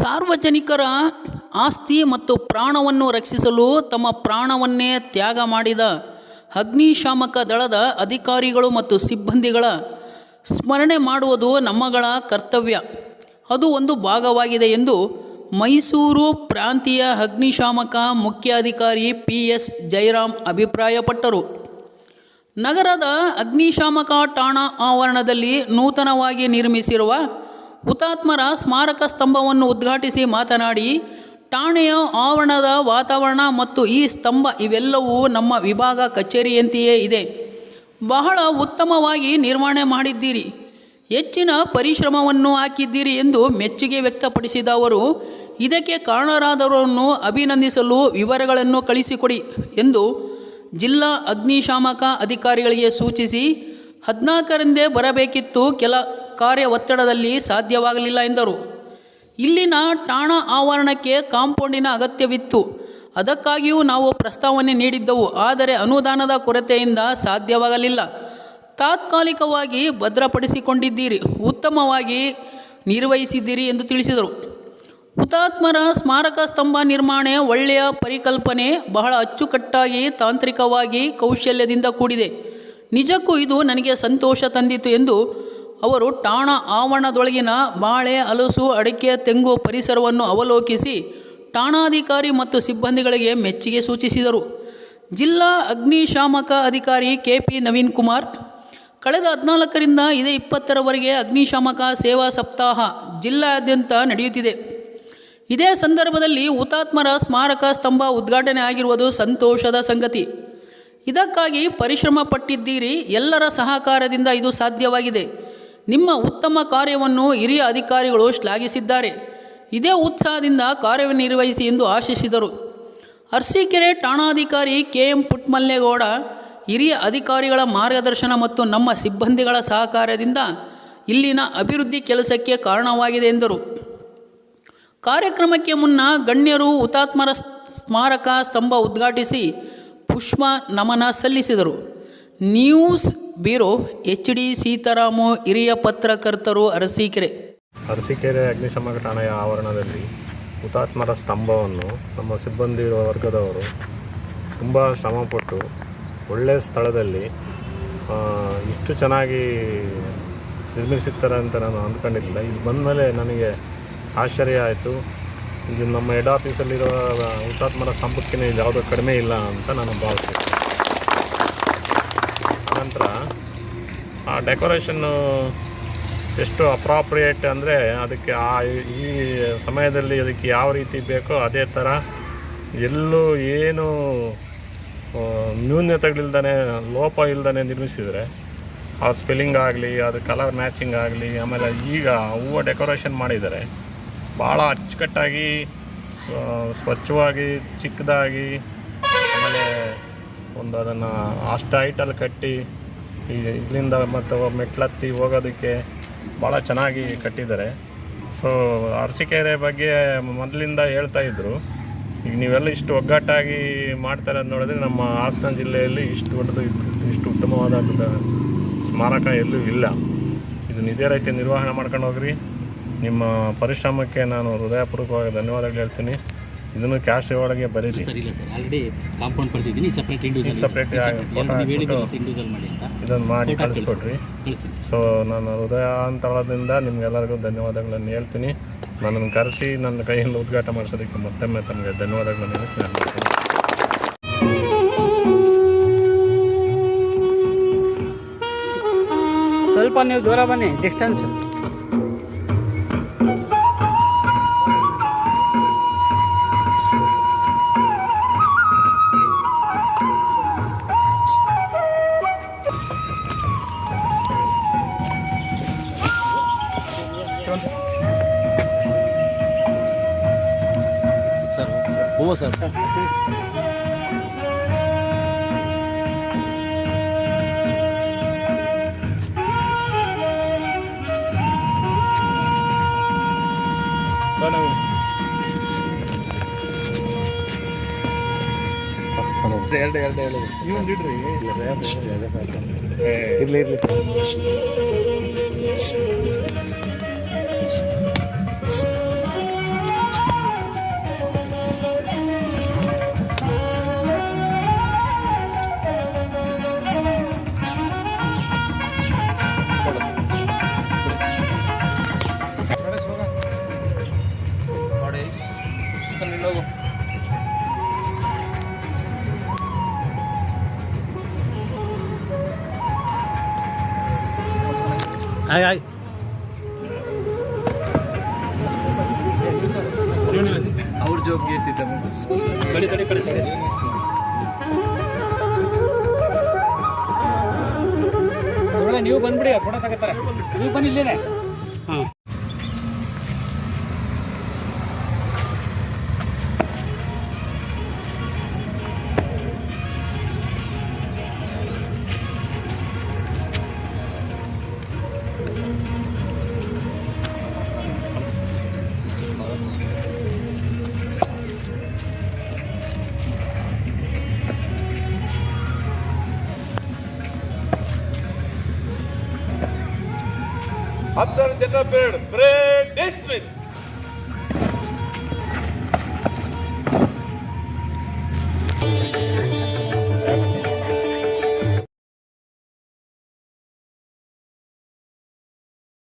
ಸಾರ್ವಜನಿಕರ ಆಸ್ತಿ ಮತ್ತು ಪ್ರಾಣವನ್ನು ರಕ್ಷಿಸಲು ತಮ್ಮ ಪ್ರಾಣವನ್ನೇ ತ್ಯಾಗ ಮಾಡಿದ ಅಗ್ನಿಶಾಮಕ ದಳದ ಅಧಿಕಾರಿಗಳು ಮತ್ತು ಸಿಬ್ಬಂದಿಗಳ ಸ್ಮರಣೆ ಮಾಡುವುದು ನಮ್ಮಗಳ ಕರ್ತವ್ಯ. ಅದು ಒಂದು ಭಾಗವಾಗಿದೆ ಎಂದು ಮೈಸೂರು ಪ್ರಾಂತೀಯ ಅಗ್ನಿಶಾಮಕ ಮುಖ್ಯಾಧಿಕಾರಿ ಪಿ ಎಸ್ ಜಯರಾಮ್ ಅಭಿಪ್ರಾಯಪಟ್ಟರು. ನಗರದ ಅಗ್ನಿಶಾಮಕ ಠಾಣಾ ಆವರಣದಲ್ಲಿ ನೂತನವಾಗಿ ನಿರ್ಮಿಸಿರುವ ಹುತಾತ್ಮರ ಸ್ಮಾರಕ ಸ್ತಂಭವನ್ನು ಉದ್ಘಾಟಿಸಿ ಮಾತನಾಡಿ, ಠಾಣೆಯ ಆವರಣದ ವಾತಾವರಣ ಮತ್ತು ಈ ಸ್ತಂಭ ಇವೆಲ್ಲವೂ ನಮ್ಮ ವಿಭಾಗ ಕಚೇರಿಯಂತೆಯೇ ಇದೆ. ಬಹಳ ಉತ್ತಮವಾಗಿ ನಿರ್ವಹಣೆ ಮಾಡಿದ್ದೀರಿ. ಹೆಚ್ಚಿನ ಪರಿಶ್ರಮವನ್ನು ಹಾಕಿದ್ದೀರಿ ಎಂದು ಮೆಚ್ಚುಗೆ ವ್ಯಕ್ತಪಡಿಸಿದ ಅವರು, ಇದಕ್ಕೆ ಕಾರಣರಾದವರನ್ನು ಅಭಿನಂದಿಸಲು ವಿವರಗಳನ್ನು ಕಳಿಸಿಕೊಡಿ ಎಂದು ಜಿಲ್ಲಾ ಅಗ್ನಿಶಾಮಕ ಅಧಿಕಾರಿಗಳಿಗೆ ಸೂಚಿಸಿ, ಹದಿನಾಲ್ಕರಿಂದೇ ಬರಬೇಕಿತ್ತು ಕೆಲ ಕಾರ್ಯ ಒತ್ತಡದಲ್ಲಿ ಸಾಧ್ಯವಾಗಲಿಲ್ಲ ಎಂದರು. ಇಲ್ಲಿನ ಠಾಣಾ ಆವರಣಕ್ಕೆ ಕಾಂಪೌಂಡಿನ ಅಗತ್ಯವಿತ್ತು. ಅದಕ್ಕಾಗಿಯೂ ನಾವು ಪ್ರಸ್ತಾವನೆ ನೀಡಿದ್ದೆವು, ಆದರೆ ಅನುದಾನದ ಕೊರತೆಯಿಂದ ಸಾಧ್ಯವಾಗಲಿಲ್ಲ. ತಾತ್ಕಾಲಿಕವಾಗಿ ಭದ್ರಪಡಿಸಿಕೊಂಡಿದ್ದೀರಿ, ಉತ್ತಮವಾಗಿ ನಿರ್ವಹಿಸಿದ್ದೀರಿ ಎಂದು ತಿಳಿಸಿದರು. ಹುತಾತ್ಮರ ಸ್ಮಾರಕ ಸ್ತಂಭ ನಿರ್ಮಾಣ ಒಳ್ಳೆಯ ಪರಿಕಲ್ಪನೆ, ಬಹಳ ಅಚ್ಚುಕಟ್ಟಾಗಿ ತಾಂತ್ರಿಕವಾಗಿ ಕೌಶಲ್ಯದಿಂದ ಕೂಡಿದೆ. ನಿಜಕ್ಕೂ ಇದು ನನಗೆ ಸಂತೋಷ ತಂದಿತು ಎಂದು ಅವರು ಠಾಣಾ ಆವರಣದೊಳಗಿನ ಬಾಳೆ, ಹಲಸು, ಅಡಿಕೆ, ತೆಂಗು ಪರಿಸರವನ್ನು ಅವಲೋಕಿಸಿ ಠಾಣಾಧಿಕಾರಿ ಮತ್ತು ಸಿಬ್ಬಂದಿಗಳಿಗೆ ಮೆಚ್ಚುಗೆ ಸೂಚಿಸಿದರು. ಜಿಲ್ಲಾ ಅಗ್ನಿಶಾಮಕ ಅಧಿಕಾರಿ ಕೆ ಪಿ ನವೀನ್ ಕುಮಾರ್, ಕಳೆದ ಹದಿನಾಲ್ಕರಿಂದ ಇದೇ ಇಪ್ಪತ್ತರವರೆಗೆ ಅಗ್ನಿಶಾಮಕ ಸೇವಾ ಸಪ್ತಾಹ ಜಿಲ್ಲಾದ್ಯಂತ ನಡೆಯುತ್ತಿದೆ. ಇದೇ ಸಂದರ್ಭದಲ್ಲಿ ಹುತಾತ್ಮರ ಸ್ಮಾರಕ ಸ್ತಂಭ ಉದ್ಘಾಟನೆ ಆಗಿರುವುದು ಸಂತೋಷದ ಸಂಗತಿ. ಇದಕ್ಕಾಗಿ ಪರಿಶ್ರಮ ಪಟ್ಟಿದ್ದೀರಿ, ಎಲ್ಲರ ಸಹಕಾರದಿಂದ ಇದು ಸಾಧ್ಯವಾಗಿದೆ. ನಿಮ್ಮ ಉತ್ತಮ ಕಾರ್ಯವನ್ನು ಹಿರಿಯ ಅಧಿಕಾರಿಗಳು ಶ್ಲಾಘಿಸಿದ್ದಾರೆ. ಇದೇ ಉತ್ಸಾಹದಿಂದ ಕಾರ್ಯನಿರ್ವಹಿಸಿ ಎಂದು ಆಶಿಸಿದರು. ಅರಸೀಕೆರೆ ಠಾಣಾಧಿಕಾರಿ ಕೆ ಎಂ ಪುಟ್ಮಲ್ಲೇಗೌಡ, ಹಿರಿಯ ಅಧಿಕಾರಿಗಳ ಮಾರ್ಗದರ್ಶನ ಮತ್ತು ನಮ್ಮ ಸಿಬ್ಬಂದಿಗಳ ಸಹಕಾರದಿಂದ ಇಲ್ಲಿನ ಅಭಿವೃದ್ಧಿ ಕೆಲಸಕ್ಕೆ ಕಾರಣವಾಗಿದೆ ಎಂದರು. ಕಾರ್ಯಕ್ರಮಕ್ಕೆ ಮುನ್ನ ಗಣ್ಯರು ಹುತಾತ್ಮರ ಸ್ಮಾರಕ ಸ್ತಂಭ ಉದ್ಘಾಟಿಸಿ ಪುಷ್ಪ ನಮನ ಸಲ್ಲಿಸಿದರು. News bureau H D Seetharamu ಹಿರಿಯ ಪತ್ರಕರ್ತರು ಅರಸೀಕೆರೆ. ಅರಸೀಕೆರೆ ಅಗ್ನಿಶಾಮಕ ಠಾಣೆಯ ಆವರಣದಲ್ಲಿ ಹುತಾತ್ಮರ ಸ್ತಂಭವನ್ನು ನಮ್ಮ ಸಿಬ್ಬಂದಿ ವರ್ಗದವರು ತುಂಬ ಶ್ರಮಪಟ್ಟು ಒಳ್ಳೆಯ ಸ್ಥಳದಲ್ಲಿ ಇಷ್ಟು ಚೆನ್ನಾಗಿ ನಿರ್ಮಿಸುತ್ತಾರೆ ಅಂತ ನಾನು ಅಂದ್ಕೊಂಡಿರಲಿಲ್ಲ. ಇಲ್ಲಿ ಬಂದಮೇಲೆ ನನಗೆ ಆಶ್ಚರ್ಯ ಆಯಿತು. ಇದು ನಮ್ಮ ಹೆಡ್ ಆಫೀಸಲ್ಲಿರೋ ಹುತಾತ್ಮರ ಸ್ತಂಭಕ್ಕಿಂತ ಇದು ಯಾವುದೂ ಕಡಿಮೆ ಇಲ್ಲ ಅಂತ ನಾನು ಭಾವಿಸ್ತೀನಿ. ಆನಂತರ ಆ ಡೆಕೋರೇಷನ್ನು ಎಷ್ಟು ಅಪ್ರಾಪ್ರಿಯೇಟ್ ಅಂದರೆ ಅದಕ್ಕೆ ಆ ಈ ಸಮಯದಲ್ಲಿ ಅದಕ್ಕೆ ಯಾವ ರೀತಿ ಬೇಕೋ ಅದೇ ಥರ ಎಲ್ಲೂ ಏನು ನ್ಯೂನ್ಯತೆಗಳಿಲ್ದೇ ಲೋಪ ಇಲ್ದೇ ನಿರ್ಮಿಸಿದರೆ ಆ ಸ್ಪೆಲ್ಲಿಂಗ್ ಆಗಲಿ, ಅದು ಕಲರ್ ಮ್ಯಾಚಿಂಗ್ ಆಗಲಿ, ಆಮೇಲೆ ಈಗ ಹೂವು ಡೆಕೋರೇಷನ್ ಮಾಡಿದ್ದಾರೆ ಭಾಳ ಅಚ್ಚುಕಟ್ಟಾಗಿ ಸ್ವಚ್ಛವಾಗಿ ಚಿಕ್ಕದಾಗಿ ಒಂದು ಅದನ್ನು ಅಷ್ಟು ಹೈಟಲ್ಲಿ ಕಟ್ಟಿ, ಈ ಇಲ್ಲಿಂದ ಮತ್ತು ಮೆಟ್ಲತ್ತಿ ಹೋಗೋದಕ್ಕೆ ಭಾಳ ಚೆನ್ನಾಗಿ ಕಟ್ಟಿದ್ದಾರೆ. ಸೊ ಅರಸಿಕೆರೆ ಬಗ್ಗೆ ಮೊದಲಿಂದ ಹೇಳ್ತಾ ಇದ್ದರು ಈಗ ನೀವೆಲ್ಲ ಇಷ್ಟು ಒಗ್ಗಟ್ಟಾಗಿ ಮಾಡ್ತಾರೆ ಅಂತ ನೋಡಿದ್ರೆ ನಮ್ಮ ಹಾಸನ ಜಿಲ್ಲೆಯಲ್ಲಿ ಇಷ್ಟು ದೊಡ್ಡದು, ಇಷ್ಟು ಉತ್ತಮವಾದ ಸ್ಮಾರಕ ಎಲ್ಲೂ ಇಲ್ಲ. ಇದನ್ನು ಇದೇ ರೀತಿ ನಿರ್ವಹಣೆ ಮಾಡ್ಕೊಂಡು ಹೋಗ್ರಿ. ನಿಮ್ಮ ಪರಿಶ್ರಮಕ್ಕೆ ನಾನು ಹೃದಯಪೂರ್ವಕವಾಗಿ ಧನ್ಯವಾದಗಳು ಹೇಳ್ತೀನಿ. ಇದನ್ನು ಕ್ಯಾಶ್ ಒಳಗೆ ಬರೀರಿ. ಸರ್ ಇಲ್ಲ ಸರ್ ಆಲ್ರೆಡಿ ಕಾಂಪೌಂಡ್ ಪಡೆದಿದ್ದೀನಿ ಸಪ್ರೇಟ್ ಇಂಡಿವಿಜುವಲ್ ಸಪ್ರೇಟ್ ಇಂಡಿವಿಜುವಲ್ ಮಾಡಿ ಅಂತ. ಇದನ್ನು ಮಾಡಿ ಕಳಿಸ್ಕೊಡ್ರಿ. ಕಳಿಸ್ತೀನಿ ಸೊ ನಾನು ಹೃದಯಾಂತರದಿಂದ ನಿಮ್ಗೆಲ್ಲರಿಗೂ ಧನ್ಯವಾದಗಳನ್ನು ಹೇಳ್ತೀನಿ. ನನ್ನನ್ನು ಕರೆಸಿ ನನ್ನ ಕೈಯಿಂದ ಉದ್ಘಾಟ ಮಾಡಿಸೋದಕ್ಕೆ ಮತ್ತೊಮ್ಮೆ ತಮಗೆ ಧನ್ಯವಾದಗಳನ್ನು ಹೇಳಿ ನಾನು ಮಾಡ್ತೀನಿ. ಸ್ವಲ್ಪ ನೀವು ದೂರ ಬನ್ನಿ ಡಿಸ್ಟೆನ್ಸ್ ಹೂವು ಸರ್. ಎರಡು ಎರಡು ಹೇಳಿ ಇಡ್ರಿ ಇರ್ಲಿ ಇರ್ಲಿ ಅವ್ರ ಸರಿ ನೀವು ಬಂದ್ಬಿಡಿ ಫೋಟೋ ತಗೋತಾರೆ. ನೀವು ಬನ್ನಿ ಇಲ್ಲೇನೆ. ಹಾಂ. Sir General Brigade, Brigade Smith.